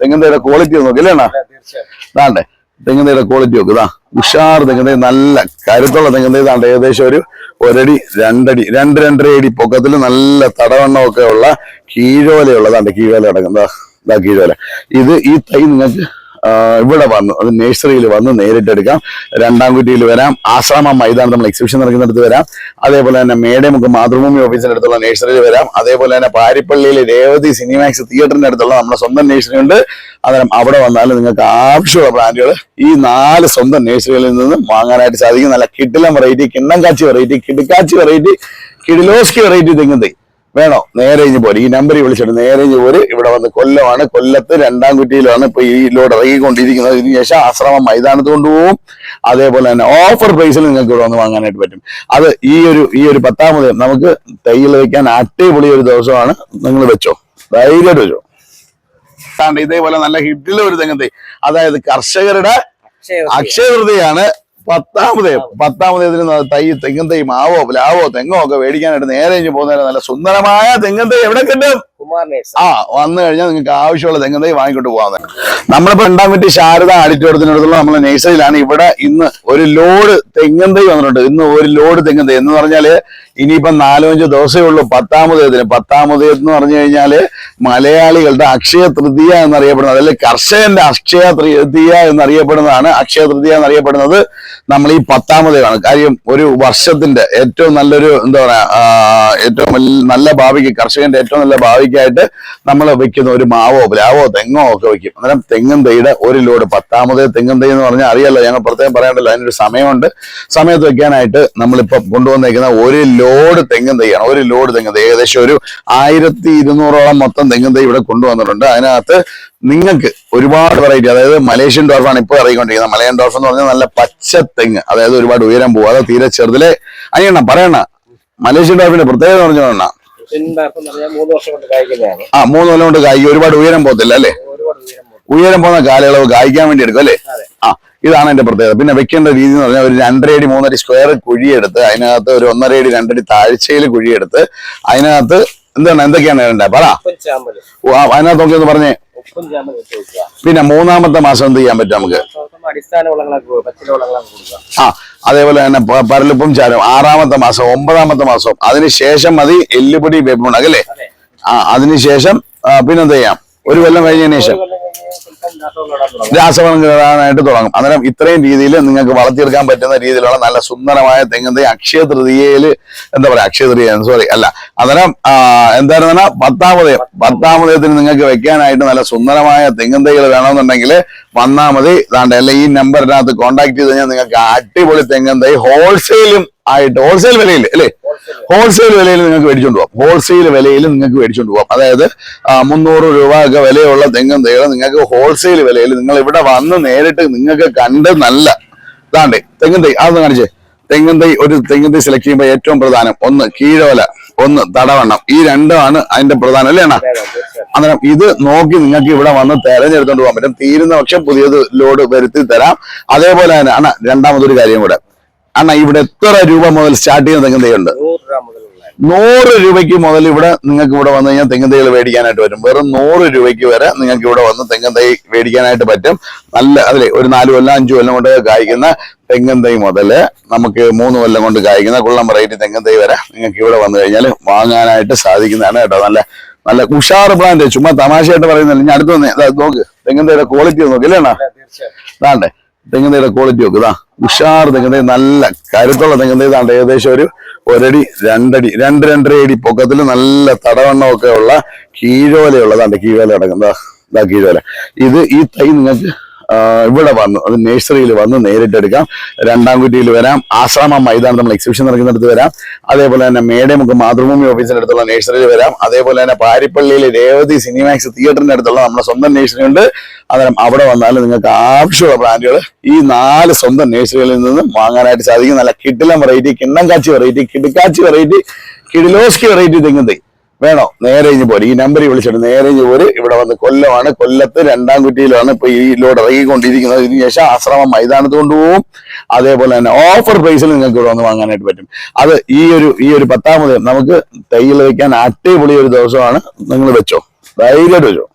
തെങ്ങിന്റെ ക്വാളിറ്റി നോക്കി അല്ലേ അണ്ണാ ഇതാണ്ടേ തെങ്ങിന്റെ ക്വാളിറ്റി നോക്ക് ഇതാ. ഉഷാർ തെങ്ങിന്റെ നല്ല കരുത്തുള്ള തെങ്ങിന്റെ ഇതാണ്ട് ഏകദേശം ഒരു ഒരടി രണ്ടടി രണ്ട് രണ്ടര അടി പൊക്കത്തിൽ നല്ല തടവണ്ണമൊക്കെ ഉള്ള കീഴോലയുള്ളതാണ്ട് കീഴോല അടങ്ങുന്ന ഇതാ കീഴോല ഇത് ഈ തൈ നിങ്ങൾക്ക് ഇവിടെ വന്നു. അത് നേഴ്സറിയിൽ വന്ന് നേരിട്ടെടുക്കാം രണ്ടാം കുറ്റിയിൽ വരാം. ആശ്രമ മൈതാനം നമ്മൾ എക്സിബിഷൻ നടക്കുന്നിടത്ത് വരാം. അതേപോലെ തന്നെ മേടമുക്ക് മാതൃഭൂമി ഓഫീസിന്റെ അടുത്തുള്ള നേഴ്സറിയിൽ വരാം. അതേപോലെ തന്നെ പാരിപ്പള്ളിയിലെ രേവതി സിനിമാക്സ് തിയേറ്ററിന്റെ അടുത്തുള്ള നമ്മുടെ സ്വന്തം നേഴ്സറി ഉണ്ട്. അന്നേരം അവിടെ വന്നാൽ നിങ്ങൾക്ക് ആവശ്യമുള്ള ബ്രാൻഡുകൾ ഈ നാല് സ്വന്തം നേഴ്സറികളിൽ നിന്ന് വാങ്ങാനായിട്ട് സാധിക്കും. നല്ല കിട്ടിലം വെറൈറ്റി കിണ്ണം കാച്ചി വെറൈറ്റി കിടുക്കാച്ചി വെറൈറ്റി കിടിലോസ്കി വെറൈറ്റി തെങ്ങും വേണോ? നേരെ ഇഞ്ഞ് പോര്. ഈ നമ്പറിൽ വിളിച്ചിട്ട് നേരെ ഇഞ്ഞ് പോര്. ഇവിടെ വന്ന് കൊല്ലമാണ് കൊല്ലത്ത് രണ്ടാം കുറ്റിയിലാണ് ഇപ്പൊ ഈ ലോഡ് ഇറങ്ങിക്കൊണ്ടിരിക്കുന്നത്. ഇതിന് ശേഷം ആശ്രമം മൈതാനത്ത് കൊണ്ടുപോകും. അതേപോലെ തന്നെ ഓഫർ പ്രൈസിൽ നിങ്ങൾക്ക് ഇവിടെ വന്ന് വാങ്ങാനായിട്ട് പറ്റും. അത് ഈ ഒരു ഈ ഒരു പത്താമത് നമുക്ക് തൈയിൽ വെക്കാൻ അടിപൊളി ഒരു ദിവസമാണ്. നിങ്ങൾ വെച്ചോ. ധൈര്യമായിട്ട് വെച്ചോ. ഇതേപോലെ നല്ല ഹിറ്റിലെ ഒരു തെങ്ങ് തൈ. അതായത് കർഷകരുടെ അക്ഷയവൃതിയാണ് പത്താമത് പത്താമത് ഇതിന് തൈ തെങ്ങും തൈ മാവോ പ്ലാവോ തെങ്ങോ ഒക്കെ മേടിക്കാനായിട്ട് നേരെ പോകുന്നതിന് നല്ല സുന്ദരമായ തെങ്ങും തൈ എവിടെ കിട്ടും? ആ വന്നു കഴിഞ്ഞാൽ നിങ്ങൾക്ക് ആവശ്യമുള്ള തെങ്ങും തൈ വാങ്ങിക്കൊണ്ട് പോകാൻ നമ്മളിപ്പോ രണ്ടാം കുറ്റി ശാരദ ആഡിറ്റോറിയത്തിനടുത്തുള്ള നമ്മളെ നഴ്സറിയിലാണ്. ഇവിടെ ഇന്ന് ഒരു ലോഡ് തെങ്ങും തൈ വന്നിട്ടുണ്ട്. ഇന്ന് ഒരു ലോഡ് തെങ്ങും തൈ എന്ന് പറഞ്ഞാൽ ഇനിയിപ്പം നാലോ അഞ്ചോ ദിവസമേ ഉള്ളൂ. പത്താമതേതിന് പത്താമതേത് എന്ന് പറഞ്ഞു കഴിഞ്ഞാൽ മലയാളികളുടെ അക്ഷയ തൃതീയ എന്നറിയപ്പെടുന്നത് അതല്ലെ കർഷകന്റെ അക്ഷയ തൃതീയ എന്നറിയപ്പെടുന്നതാണ്. അക്ഷയ തൃതീയ എന്നറിയപ്പെടുന്നത് നമ്മൾ ഈ പത്താമതേതാണ് കാര്യം ഒരു വർഷത്തിന്റെ ഏറ്റവും നല്ലൊരു എന്താ പറയാ ഏറ്റവും നല്ല ഭാവിക്ക് കർഷകന്റെ ഏറ്റവും നല്ല ഭാവിക്കായിട്ട് നമ്മൾ വെക്കുന്ന ഒരു മാവോ പ്ലാവോ തെങ്ങോ ഒക്കെ വെക്കും. അന്നേരം തെങ്ങും തൈയുടെ ഒരു ലോഡ്. പത്താമത് തെങ്ങും തൈ എന്ന് പറഞ്ഞാൽ അറിയാലോ ഞങ്ങൾ പ്രത്യേകം പറയണ്ടല്ലോ അതിനൊരു സമയമുണ്ട്. സമയത്ത് വെക്കാനായിട്ട് നമ്മളിപ്പോൾ കൊണ്ടുവന്നേക്കുന്ന ഒരു ലോഡ് തെങ്ങും തൈയാണ്. ഒരു ലോഡ് തെങ്ങും തൈ. ഏകദേശം ഒരു ആയിരത്തി ഇരുന്നൂറോളം മൊത്തം തെങ്ങും തൈ ഇവിടെ കൊണ്ടുവന്നിട്ടുണ്ട്. അതിനകത്ത് നിങ്ങൾക്ക് ഒരുപാട് വെറൈറ്റി അതായത് മലേഷ്യൻ ഡോർഫാണ് ഇപ്പോൾ ഇറങ്ങിക്കൊണ്ടിരിക്കുന്നത്. മലയൻ ഡോർഫ് എന്ന് പറഞ്ഞാൽ നല്ല പച്ച തെങ്ങ് അതായത് ഒരുപാട് ഉയരം പോവാതെ തീരെ ചെറുതിലെ അനിയണ്ണ പറയണ മലേഷ്യൻ ഡോർഫിന്റെ പ്രത്യേകത പറഞ്ഞു പറഞ്ഞാൽ ആ മൂന്ന് കൊല്ലം കൊണ്ട് കായ്ക്കും. ഒരുപാട് ഉയരം പോകത്തില്ല അല്ലേ? ഉയരം പോകും. ഉയരം പോകുന്ന കാലയളവ് കായ്ക്കാൻ വേണ്ടി എടുക്കും അല്ലേ. ആ ഇതാണ് എന്റെ പ്രത്യേകത. പിന്നെ വെക്കേണ്ട രീതി എന്ന് പറഞ്ഞാൽ ഒരു രണ്ടര അടി മൂന്നര സ്ക്വയർ കുഴിയെടുത്ത് അതിനകത്ത് ഒരു ഒന്നര അടി രണ്ടടി താഴ്ചയിൽ കുഴിയെടുത്ത് അതിനകത്ത് എന്താണ് എന്തൊക്കെയാണ് വേണ്ടത് പറ. അതിനകത്ത് നോക്കിയെന്ന് പറഞ്ഞേ. പിന്നെ മൂന്നാമത്തെ മാസം എന്ത് ചെയ്യാൻ പറ്റും നമുക്ക്? ആ അതേപോലെ തന്നെ പരലുപ്പും ചാരം. ആറാമത്തെ മാസം ഒമ്പതാമത്തെ മാസം. അതിനുശേഷം മതി എല്ലുപൊടി അതെ. ആ അതിനുശേഷം പിന്നെന്ത് ചെയ്യാം? ഒരു കൊല്ലം കഴിഞ്ഞതിന് ശേഷം. രാസവളം കയറാനായിട്ട് തുടങ്ങും. അന്നേരം ഇത്രയും രീതിയിൽ നിങ്ങൾക്ക് വളർത്തിയെടുക്കാൻ പറ്റുന്ന രീതിയിലുള്ള നല്ല സുന്ദരമായ തെങ്ങിന്റെ അക്ഷയ തൃതീയയിൽ എന്താ പറയാ അക്ഷയ തൃതീയ സോറി അല്ല. അന്നേരം എന്തായിരുന്നു എന്തായിരുന്ന പത്താമതയം പത്താമതയത്തിന് നിങ്ങൾക്ക് വെക്കാനായിട്ട് നല്ല സുന്ദരമായ തെങ്ങും തൈകൾ വേണമെന്നുണ്ടെങ്കിൽ വന്നാൽ മതി. അല്ല ഈ നമ്പറിനകത്ത് കോൺടാക്ട് ചെയ്ത് കഴിഞ്ഞാൽ നിങ്ങൾക്ക് അടിപൊളി തെങ്ങിന്തൈ ഹോൾസെയിലും ആയിട്ട് ഹോൾസെയിൽ വിലയിൽ അല്ലേ? ഹോൾസെയിൽ വിലയിൽ നിങ്ങൾക്ക് മേടിച്ചുകൊണ്ട് പോകാം ഹോൾസെയിൽ വിലയിൽ നിങ്ങൾക്ക് മേടിച്ചുകൊണ്ട് പോകാം അതായത് മുന്നൂറ് രൂപ ഒക്കെ വിലയുള്ള തെങ്ങും തൈകൾ നിങ്ങൾക്ക് ഹോൾസെയിൽ വിലയിൽ നിങ്ങൾ ഇവിടെ വന്ന് നേരിട്ട് നിങ്ങൾക്ക് കണ്ട് നല്ല ഇതാണ്ടേ തെങ്ങും തൈ. അതൊന്ന് കാണിച്ചേ. തെങ്ങും തൈ ഒരു തെങ്ങും തൈ സെലക്ട് ചെയ്യുമ്പോൾ ഏറ്റവും പ്രധാനം ഒന്ന് കീഴോല ഒന്ന് തടവണ്ണം. ഈ രണ്ടുമാണ് അതിന്റെ പ്രധാനം അല്ലേ അണ്ണാ. അന്നേരം ഇത് നോക്കി നിങ്ങൾക്ക് ഇവിടെ വന്ന് തെരഞ്ഞെടുത്തോണ്ട് പോകാൻ പറ്റും. തീരുന്ന പക്ഷം പുതിയത് ലോഡ് വരുത്തി തരാം. അതേപോലെ തന്നെ അണ്ണ രണ്ടാമതൊരു കാര്യം കൂടെ. അണ്ണ ഇവിടെ എത്ര രൂപ മുതൽ സ്റ്റാർട്ട് ചെയ്യുന്ന തെങ്ങും തൈ ഉണ്ട് നൂറ് രൂപയ്ക്ക് മുതൽ ഇവിടെ നിങ്ങൾക്ക് ഇവിടെ വന്നു കഴിഞ്ഞാൽ തെങ്ങും തൈകൾ മേടിക്കാനായിട്ട് വരും വെറും നൂറ് രൂപയ്ക്ക് വരെ നിങ്ങൾക്ക് ഇവിടെ വന്ന് തെങ്ങും തൈ മേടിക്കാനായിട്ട് പറ്റും. നല്ല അതിലെ ഒരു നാല് കൊല്ലം അഞ്ചു കൊല്ലം കൊണ്ട് കായ്ക്കുന്ന തെങ്ങും തൈ മുതൽ നമുക്ക് മൂന്ന് കൊല്ലം കൊണ്ട് കായ്ക്കുന്ന കുള്ളം വെറൈറ്റി തെങ്ങും തൈ വരെ നിങ്ങൾക്ക് ഇവിടെ വന്നു കഴിഞ്ഞാൽ വാങ്ങാനായിട്ട് സാധിക്കുന്നതാണ് കേട്ടോ. നല്ല നല്ല ഉഷാർ പ്ലാന്റ് ചുമ്മാ തമാശയായിട്ട് പറയുന്നില്ല. ഞാൻ അടുത്ത് വന്നേ നോക്ക് തെങ്ങും തൈയുടെ ക്വാളിറ്റി നോക്കില്ലേ അണ്ണാ? അതെ, തീർച്ചയായും ക്വാളിറ്റി നോക്ക് ഇതാ. ഉഷാർ തെങ്ങുന്ന നല്ല കരുത്തുള്ള തെങ്ങുന്ന ഇതാണ്ട് ഏകദേശം ഒരു ഒരടി രണ്ടടി രണ്ട് രണ്ടര അടി പൊക്കത്തിൽ നല്ല തടവണ്ണമൊക്കെ ഉള്ള കീഴോലയുള്ളതാണ്ട് കീഴോല അടക്കം ഇതാ കീഴോല ഇത് ഈ തൈ നിങ്ങൾക്ക് ഇവിടെ വന്നു. അത് നേഴ്സറിയിൽ വന്ന് നേരിട്ടെടുക്കാം രണ്ടാം കുറ്റിയിൽ വരാം. ആശ്രമ മൈതാനം നമ്മൾ എക്സിബിഷൻ നടക്കുന്നിടത്ത് വരാം. അതേപോലെ തന്നെ മേടമുക്ക് മാതൃഭൂമി ഓഫീസിന്റെ അടുത്തുള്ള നേഴ്സറിയിൽ വരാം. അതേപോലെ തന്നെ പാരിപ്പള്ളിയിലെ രേവതി സിനിമാക്സ് തിയേറ്ററിന്റെ അടുത്തുള്ള നമ്മുടെ സ്വന്തം നേഴ്സറി ഉണ്ട്. അന്നേരം അവിടെ വന്നാൽ നിങ്ങൾക്ക് ആവശ്യമുള്ള ബ്രാൻഡുകൾ ഈ നാല് സ്വന്തം നേഴ്സറികളിൽ നിന്ന് വാങ്ങാനായിട്ട് സാധിക്കും. നല്ല കിട്ടിലം വെറൈറ്റി കിണ്ണം കാച്ചി വെറൈറ്റി കിടുക്കാച്ചി വെറൈറ്റി കിടിലോസ്കി വെറൈറ്റി തെങ്ങും തൈ വേണോ? നേരെ ഇഞ്ഞ് പോര്. ഈ നമ്പറിൽ വിളിച്ചിട്ട് നേരെ ഇഞ്ഞ് പോര്. ഇവിടെ വന്ന് കൊല്ലമാണ്. കൊല്ലത്ത് രണ്ടാം കുറ്റിയിലാണ് ഇപ്പൊ ഈ ലോഡ് ഇറങ്ങിക്കൊണ്ടിരിക്കുന്നത്. ഇതിന് ശേഷം ആശ്രമം മൈതാനത്ത് കൊണ്ടുപോകും. അതേപോലെ തന്നെ ഓഫർ പ്രൈസിൽ നിങ്ങൾക്ക് ഇവിടെ വന്ന് വാങ്ങാനായിട്ട് പറ്റും. അത് ഈ ഒരു ഈ ഒരു പത്താമത് നമുക്ക് തൈയിൽ വെക്കാൻ അടിപൊളി ഒരു ദിവസമാണ്. നിങ്ങൾ വെച്ചോ. ധൈര്യമായിട്ട് വെച്ചോ.